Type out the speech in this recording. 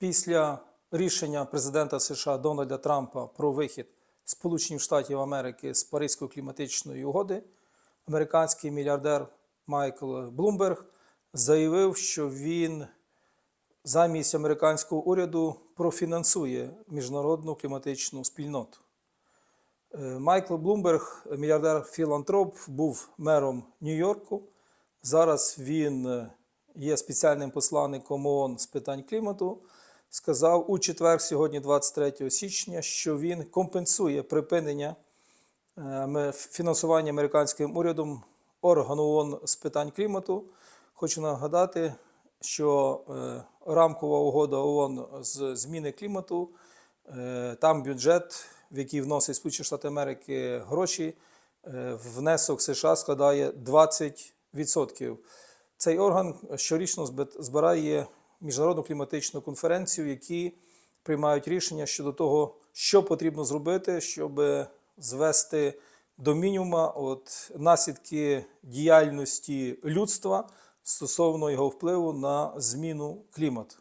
Після рішення президента США Дональда Трампа про вихід Сполучених Штатів Америки з Паризької кліматичної угоди, американський мільярдер Майкл Блумберг заявив, що він замість американського уряду профінансує міжнародну кліматичну спільноту. Е, Майкл Блумберг, мільярдер філантроп, був мером Нью-Йорку. Зараз він е, є спеціальним посланником ООН з питань клімату. Сказав у четвер, сьогодні, 23 січня, що він компенсує припинення е, фінансування американським урядом органу ООН з питань клімату. Хочу нагадати, що е, рамкова угода ООН з зміни клімату, е, там бюджет, в який вносить Сполучені Штати Америки гроші, внесок США складає 20%. Цей орган щорічно збирає міжнародну кліматичну конференцію, які приймають рішення щодо того, що потрібно зробити, щоб звести до мінімума от, наслідки діяльності людства стосовно його впливу на зміну клімату.